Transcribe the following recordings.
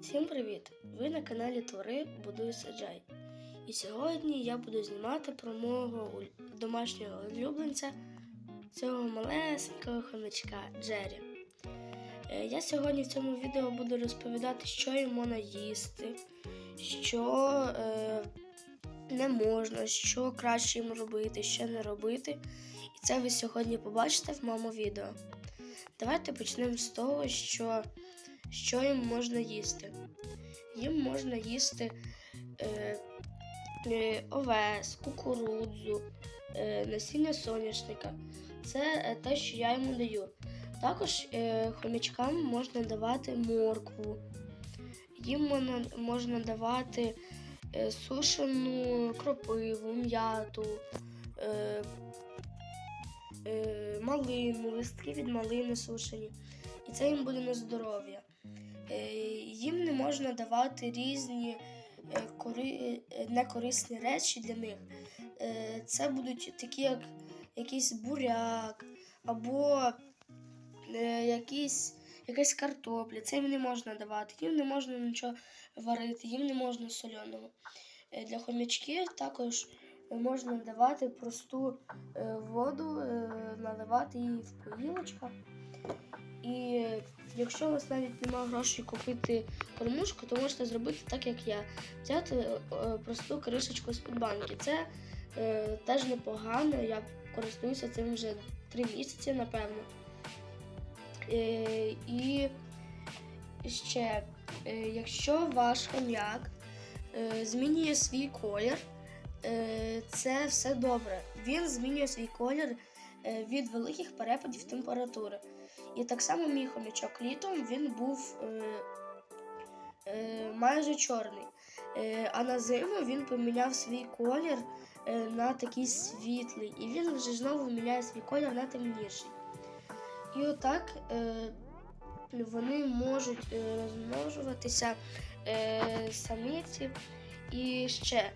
Всім привіт! Ви на каналі Твори Будуй Саджай. І сьогодні я буду знімати про мого домашнього улюбленця, цього малесенького хомячка Джері. Е, Я сьогодні в цьому відео буду розповідати, що йому можна їсти, що е, не можна, що краще йому робити, що не робити. І це ви сьогодні побачите в моєму відео. Давайте почнемо з того, що, що їм можна їсти. Їм можна їсти е, е, овес, кукурудзу, е, насіння соняшника. Це е, те, що я йому даю. Також е, хомячкам можна давати моркву, їм можна, можна давати е, сушену кропиву, м'яту, е, е, малину, листки від малини сушені. І це їм буде на здоров'я. Е, їм не можна давати різні е, е, некорисні речі для них. Це будуть такі, як якийсь буряк або якісь, якась картопля. Це їм не можна давати, їм не можна нічого варити, їм не можна соляного. Е, для хомячків також можна давати просту воду, наливати її в поїлочках. І якщо у вас навіть немає грошей купити кормушку, то можете зробити так, як я. Взяти е, просту кришечку з-під банки. Це е, теж непогано. Я користуюся цим вже три місяці, напевно. Е, і ще, якщо ваш хом'як змінює свій колір, це все добре. Він змінює свій колір від великих перепадів температури. І так само мій хомячок літом він був е, е, майже чорний. Е, а на зиму він поміняв свій колір е, на такий світлий. І він вже знову міняє свій колір на темніший. І отак е, вони можуть е, розмножуватися е, самиці. І ще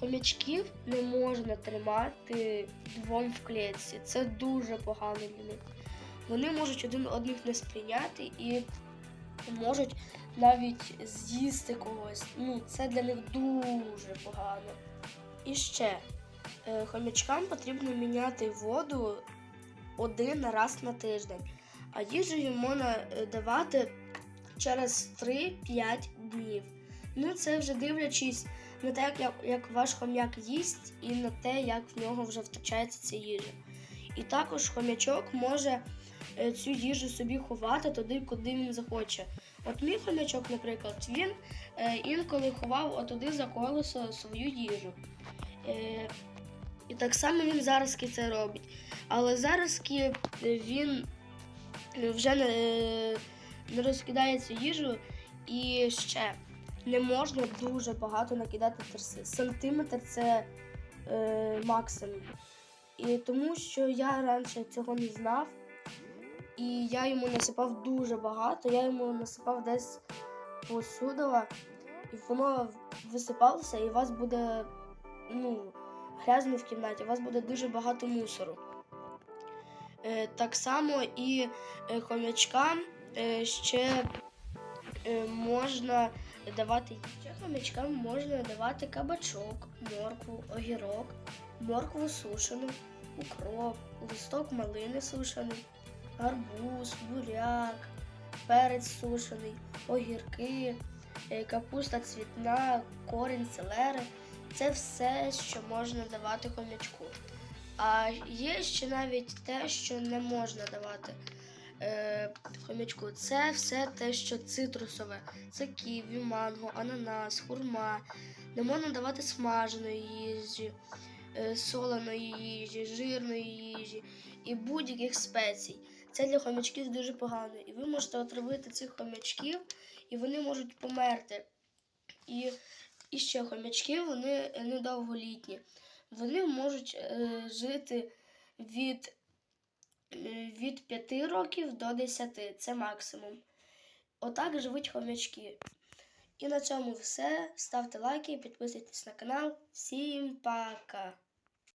хомячків не можна тримати двом в клітці. Це дуже погано для них вони можуть один одних не сприйняти і можуть навіть з'їсти когось. Ну, це для них дуже погано. І ще е, хомячкам потрібно міняти воду один раз на тиждень, а їжу їм можна е, давати через 3-5 днів. Ну, це вже дивлячись на те, як, як ваш хом'як їсть, і на те, як в нього вже втрачається ця їжа. І також хомячок може е, цю їжу собі ховати туди, куди він захоче. От мій хомячок, наприклад, він е, інколи ховав отуди за колесо свою їжу. Е, і так само він зараз це робить. Але зараз він вже не розкидає цю їжу і ще не можна дуже багато накидати терси. Сантиметр це е, максимум. І тому що я раніше цього не знав, і я йому насипав дуже багато, я йому насипав десь посудова, і воно висипалося, і у вас буде ну, грязно в кімнаті, у вас буде дуже багато мусору. Е, так само і е, хомячкам е, ще е, можна давати хомячкам можна давати кабачок, моркву, огірок, моркву сушену, укроп, листок малини сушений, гарбуз, буряк, перець сушений, огірки, е, капуста цвітна, корінь, селери. Це все, що можна давати хомячку. А є ще навіть те, що не можна давати хомячку. Це все те, що цитрусове. Це ківі, манго, ананас, хурма. Не можна давати смаженої їжі, е, соленої їжі, жирної їжі і будь-яких спецій. Це для хомячків дуже погано. І ви можете отравити цих хомячків, і вони можуть померти. І, і ще хомячки вони недовголітні. Вони можуть е, жити від е, від 5 років до 10, це максимум. Отак живуть хомячки. І на цьому все. Ставте лайки, підписуйтесь на канал. Всім пока!